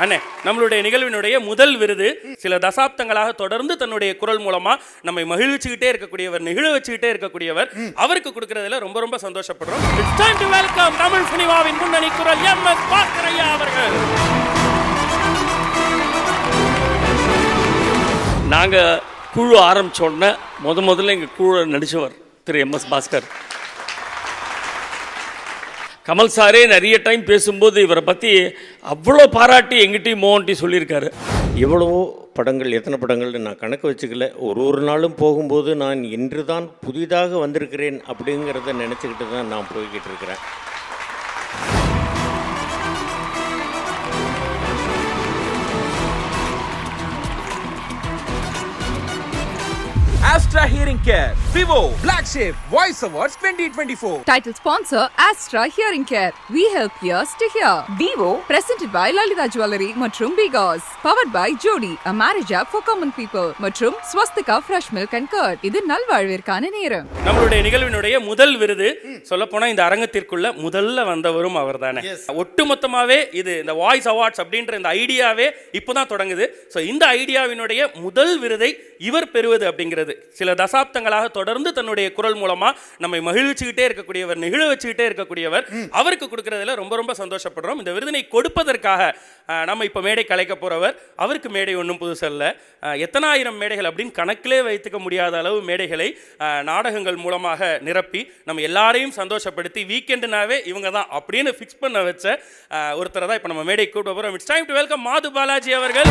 அண்ணே நம்மளுடைய நிகழ்வினுடைய முதல் விருது சில தசாப்தங்களாக தொடர்ந்து தன்னுடைய குரல் மூலமா நம்மை மகிழ்ச்சிக்கிட்டே இருக்கக்கூடியவர் நெகிழ வச்சுக்கிட்டே இருக்கக்கூடியவர் அவருக்கு கொடுக்கறதுல ரொம்ப ரொம்ப சந்தோஷப்படுறோம். வெல்கம் தமிழ் சினிமாவின் முன்னணி குரல் எம் எஸ் பாக்கரையா அவர்கள். நாங்கள் குழு ஆரம்பிச்ச உடனே முத முதல்ல எங்கள் குழு நடிச்சவர் திரு எம் எஸ் பாஸ்கர். கமல் சாரே நிறைய டைம் பேசும்போது இவரை பற்றி அவ்வளோ பாராட்டி எங்கிட்டையும் மோகன்ட்டி சொல்லியிருக்காரு. எவ்வளவோ படங்கள் எத்தனை படங்கள்னு நான் கணக்கு வச்சுக்கல. ஒரு ஒரு நாளும் போகும்போது நான் இன்று தான் புதிதாக வந்திருக்கிறேன் அப்படிங்கிறத நினச்சிக்கிட்டு தான் நான் போய்கிட்டு இருக்கிறேன். Astra Hearing Care, Vivo, Black Sheep, Voice Awards 2024. Title sponsor Astra Hearing Care. We help ears to hear. Vivo presented by Lalita Jewelry மற்றும் Bigos. Powered by Jody, a marriage app for common people. மற்றும் Swastika Fresh Milk and Curd. இது நல்வாழ்விற்கான நேரம். நம்மளுடைய நிகழ்வினுடைய முதல் விருது சொல்ல போனா இந்த அரங்கத்திற்குள்ள முதல்ல வந்தவரும் அவர்தானே ஒட்டுமொத்தமாவே இது இந்த வாய்ஸ் அவார்ட்ஸ் அப்படின்ற இந்த ஐடியாவே இப்போதான் தொடங்குது ஸோ இந்த ஐடியாவினுடைய முதல் விருதை இவர் பெறுவது அப்படிங்கிறது சில தசாப்தங்களாக தொடர்ந்து தன்னுடைய குரல் மூலமா நம்மை மகிழ்ச்சிக்கிட்டே இருக்கக்கூடியவர் நெகிழ வச்சுக்கிட்டே இருக்கக்கூடியவர் அவருக்கு கொடுக்கறதுல ரொம்ப ரொம்ப சந்தோஷப்படுறோம். இந்த விருதினை கொடுப்பதற்காக நம்ம இப்போ மேடை கலைக்க போறவர் அவருக்கு மேடை ஒன்றும் புதுசல்ல எத்தனாயிரம் மேடைகள் அப்படின்னு கணக்கிலே வைத்துக்க முடியாத அளவு மேடைகளை நாடகங்கள் மூலமாக நிரப்பி நம்ம எல்லாரையும் சந்தோஷப்படுத்தி வீக்கெண்டுனாவே இவங்க தான் அப்படின்னு ஃபிக்ஸ் பண்ண வச்ச ஒருத்தரை தான் இப்போ நம்ம மேடை கூப்பிட போகிறோம் இட்ஸ் டைம் டு வெல்கம் மாது பாலாஜி அவர்கள்.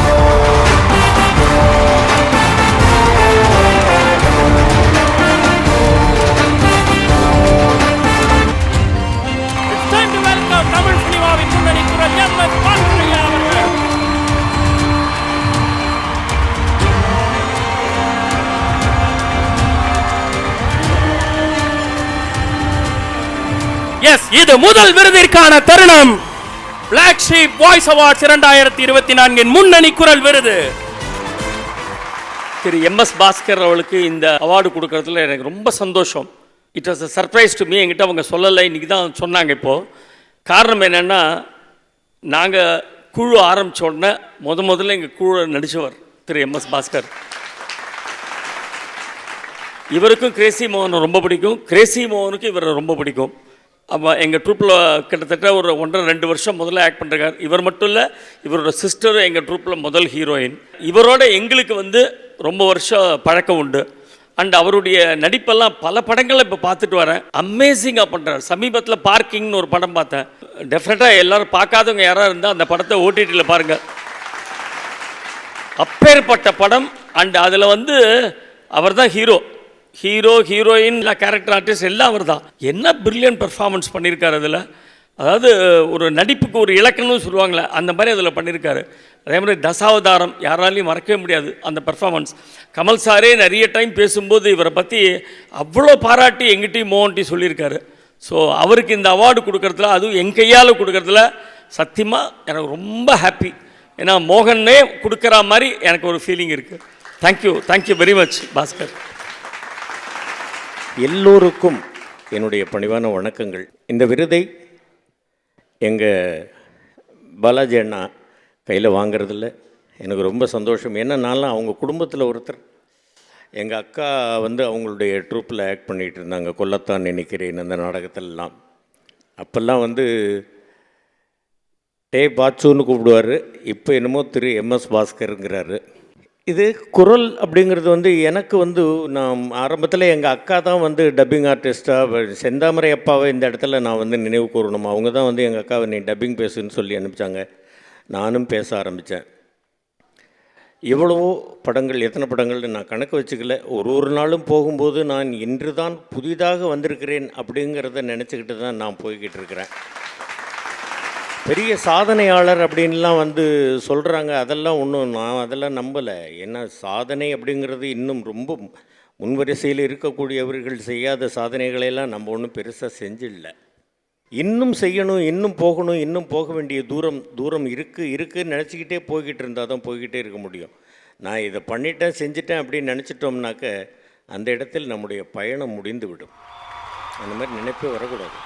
இது முதல் விருதிற்கான தருணம். பிளாக் ஷீப் வாய்ஸ் அவார்ட்ஸ் இரண்டாயிரத்தி இருபத்தி நான்கின் முன்னணி குரல் விருது. திரு எம் எஸ் பாஸ்கர் அவளுக்கு இந்த அவார்டு கொடுக்கறதுல எனக்கு ரொம்ப சந்தோஷம். It was a surprise to me என்கிட்ட அவங்க சொல்லலை. இன்றைக்கி தான் சொன்னாங்க இப்போது காரணம் என்னென்னா நாங்கள் குழு ஆரம்பித்த உடனே முத முதல்ல எங்கள் குழு நடித்தவர் திரு எம் எஸ் பாஸ்கர் இவருக்கும் கிரேசி மோகனை ரொம்ப பிடிக்கும். கிரேசி மோகனுக்கு இவரை ரொம்ப பிடிக்கும். அப்போ எங்கள் ட்ரூப்பில் கிட்டத்தட்ட ஒரு ஒன்றரை ரெண்டு வருஷம் முதல்ல ஆக்ட் பண்ணுறாரு இவர் மட்டும் இல்லை இவரோட சிஸ்டர் எங்கள் ட்ரூப்பில் முதல் ஹீரோயின் இவரோட எங்களுக்கு வந்து ரொம்ப வருஷம் பழக்கம் உண்டு. அண்ட் அவருடைய நடிப்பெல்லாம் பல படங்களை இப்போ பார்த்துட்டு வரேன். அமேசிங்காக பண்ணுறாரு சமீபத்தில் பார்க்கிங்னு ஒரு படம் பார்த்தேன். டெஃபினட்டாக எல்லோரும் பார்க்காதவங்க யாராவது இருந்தால் அந்த படத்தை ஓடிடியில் பாருங்கள் அப்பேற்பட்ட படம். அண்ட் அதில் வந்து அவர் தான் ஹீரோ ஹீரோ ஹீரோயின் இல்லை கேரக்டர் ஆர்டிஸ்ட் எல்லாம் அவர் தான் என்ன பிரில்லியன்ட் பெர்ஃபார்மன்ஸ் பண்ணியிருக்காரு அதில்? அதாவது ஒரு நடிப்புக்கு ஒரு இலக்கணம்னு சொல்லுவாங்களே அந்த மாதிரி அதில் பண்ணியிருக்காரு அதே மாதிரி தசாவதாரம் யாராலையும் மறக்கவே முடியாது அந்த பெர்ஃபார்மன்ஸ் கமல் சாரே நிறைய டைம் பேசும்போது இவரை பற்றி அவ்வளோ பாராட்டி எங்கிட்டையும் மோகன்ட்டி சொல்லியிருக்காரு. ஸோ அவருக்கு இந்த அவார்டு கொடுக்கறதுல அதுவும் என் கையால் கொடுக்கறதுல சத்தியமாக எனக்கு ரொம்ப ஹாப்பி ஏன்னா மோகனே கொடுக்குற மாதிரி எனக்கு ஒரு ஃபீலிங் இருக்குது thank you thank you very much Bhaskar. எல்லோருக்கும் என்னுடைய பணிவான வணக்கங்கள். இந்த விருதை எங்கள் பாலாஜி அண்ணா கையில் வாங்குறதில்ல. எனக்கு ரொம்ப சந்தோஷம். ஏன்னா நான்லாம் அவங்க குடும்பத்தில் ஒருத்தர். எங்கள் அக்கா வந்து அவங்களுடைய ட்ரூப்பில் ஆக்ட் பண்ணிகிட்டு இருந்தாங்க. கொல்லத்தான் நினைக்கிறேன் அந்த நாடகத்திலலாம். அப்போல்லாம் வந்து டே பாச்சுன்னு கூப்பிடுவார். இப்போ என்னமோ திரு எம்எஸ் பாஸ்கருங்கிறாரு. இது குரல் அப்படிங்கிறது வந்து எனக்கு வந்து நான் ஆரம்பத்தில் எங்கள் அக்கா தான் வந்து டப்பிங் ஆர்டிஸ்ட்டாக செந்தாமரை அப்பாவை இந்த இடத்துல நான் வந்து நினைவு கூறணும். அவங்க தான் வந்து எங்கள் அக்காவை நீ டப்பிங் பேசுன்னு சொல்லி அனுப்பிச்சாங்க. நானும் பேச ஆரம்பித்தேன் எவ்வளவோ படங்கள் எத்தனை படங்கள்னு நான் கணக்கு வச்சுக்கல. ஒரு ஒரு நாளும் போகும்போது நான் இன்று தான் புதிதாக வந்திருக்கிறேன் அப்படிங்கிறத நினச்சிக்கிட்டு தான் நான் போய்கிட்டு இருக்கிறேன். பெரிய சாதனையாளர் அப்படின்லாம் வந்து சொல்கிறாங்க அதெல்லாம் ஒன்றும் நான் அதெல்லாம் நம்பலை. ஏன்னா சாதனை அப்படிங்கிறது இன்னும் ரொம்ப முன்வரிசையில் இருக்கக்கூடியவர்கள் செய்யாத சாதனைகளையெல்லாம் நம்ம ஒன்றும் பெருசாக செஞ்சிடல. இன்னும் செய்யணும் இன்னும் போகணும் இன்னும் போக வேண்டிய தூரம் தூரம் இருக்குது இருக்குன்னு நினச்சிக்கிட்டே போய்கிட்டு இருந்தால் தான் போய்கிட்டே இருக்க முடியும். நான் இதை பண்ணிட்டேன் செஞ்சிட்டேன் அப்படின்னு நினச்சிட்டோம்னாக்க அந்த இடத்தில் நம்முடைய பயணம் முடிந்து விடும் அந்த மாதிரி நினைப்பே வரக்கூடாது.